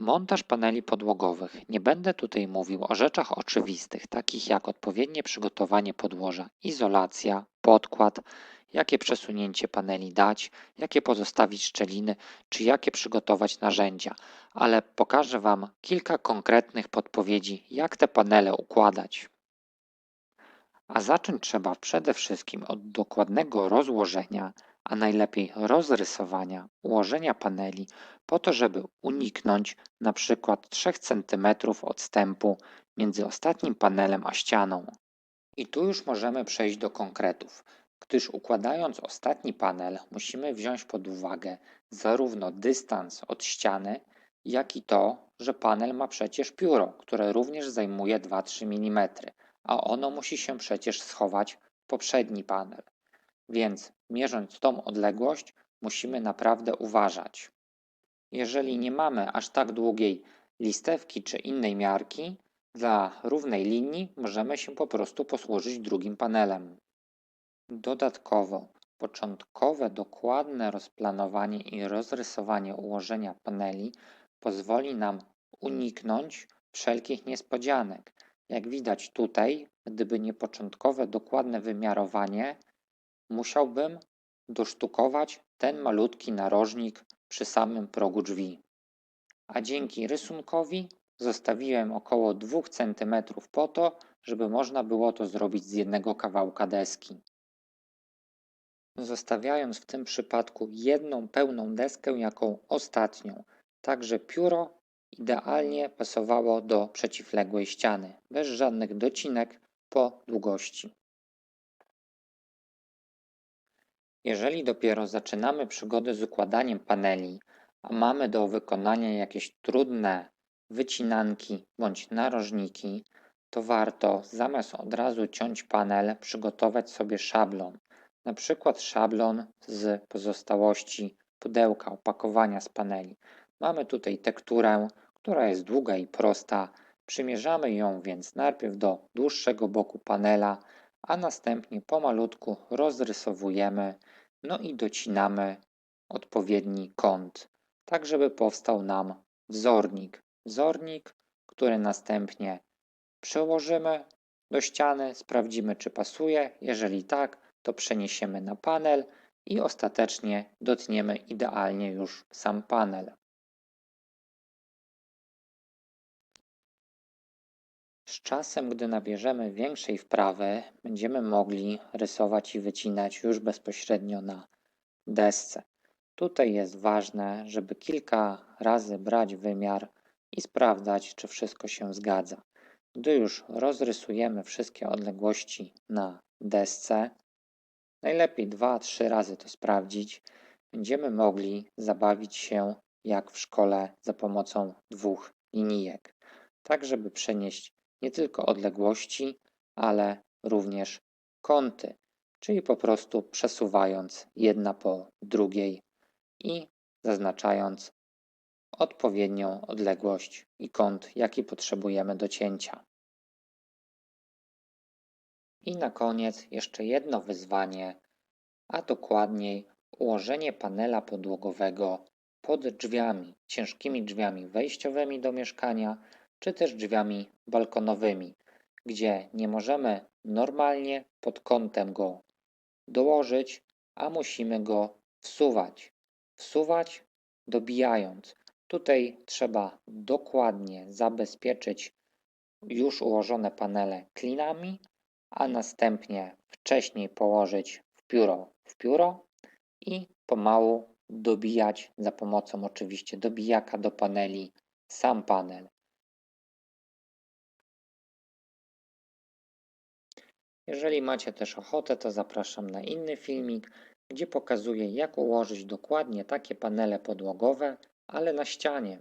Montaż paneli podłogowych. Nie będę tutaj mówił o rzeczach oczywistych, takich jak odpowiednie przygotowanie podłoża, izolacja, podkład, jakie przesunięcie paneli dać, jakie pozostawić szczeliny, czy jakie przygotować narzędzia, ale pokażę Wam kilka konkretnych podpowiedzi, jak te panele układać. A zacząć trzeba przede wszystkim od dokładnego rozłożenia, a najlepiej rozrysowania ułożenia paneli po to, żeby uniknąć przykład 3 cm odstępu między ostatnim panelem a ścianą. I tu już możemy przejść do konkretów, gdyż układając ostatni panel musimy wziąć pod uwagę zarówno dystans od ściany, jak i to, że panel ma przecież pióro, które również zajmuje 2-3 mm, a ono musi się przecież schować w poprzedni panel. Więc mierząc tą odległość, musimy naprawdę uważać. Jeżeli nie mamy aż tak długiej listewki czy innej miarki, dla równej linii możemy się po prostu posłużyć drugim panelem. Dodatkowo, początkowe dokładne rozplanowanie i rozrysowanie ułożenia paneli pozwoli nam uniknąć wszelkich niespodzianek. Jak widać tutaj, gdyby nie początkowe dokładne wymiarowanie, musiałbym dosztukować ten malutki narożnik przy samym progu drzwi. A dzięki rysunkowi zostawiłem około 2 cm po to, żeby można było to zrobić z jednego kawałka deski. Zostawiając w tym przypadku jedną pełną deskę jako ostatnią, tak że pióro idealnie pasowało do przeciwległej ściany, bez żadnych docinek po długości. Jeżeli dopiero zaczynamy przygodę z układaniem paneli, a mamy do wykonania jakieś trudne wycinanki bądź narożniki, to warto zamiast od razu ciąć panel, przygotować sobie szablon. Na przykład szablon z pozostałości pudełka opakowania z paneli. Mamy tutaj tekturę, która jest długa i prosta. Przymierzamy ją więc najpierw do dłuższego boku panela, a następnie pomalutku rozrysowujemy, no i docinamy odpowiedni kąt, tak żeby powstał nam wzornik. Wzornik, który następnie przełożymy do ściany, sprawdzimy czy pasuje. Jeżeli tak, to przeniesiemy na panel i ostatecznie dotniemy idealnie już sam panel. Z czasem, gdy nabierzemy większej wprawy, będziemy mogli rysować i wycinać już bezpośrednio na desce. Tutaj jest ważne, żeby kilka razy brać wymiar i sprawdzać, czy wszystko się zgadza. Gdy już rozrysujemy wszystkie odległości na desce, najlepiej 2-3 razy to sprawdzić, będziemy mogli zabawić się jak w szkole za pomocą dwóch linijek, tak żeby przenieść nie tylko odległości, ale również kąty, czyli po prostu przesuwając jedna po drugiej i zaznaczając odpowiednią odległość i kąt, jaki potrzebujemy do cięcia. I na koniec jeszcze jedno wyzwanie, a dokładniej ułożenie panela podłogowego pod drzwiami, ciężkimi drzwiami wejściowymi do mieszkania, czy też drzwiami balkonowymi, gdzie nie możemy normalnie pod kątem go dołożyć, a musimy go wsuwać. Wsuwać dobijając. Tutaj trzeba dokładnie zabezpieczyć już ułożone panele klinami, a następnie wcześniej położyć w pióro w pióro i pomału dobijać za pomocą oczywiście dobijaka do paneli sam panel. Jeżeli macie też ochotę, to zapraszam na inny filmik, gdzie pokazuję jak ułożyć dokładnie takie panele podłogowe, ale na ścianie.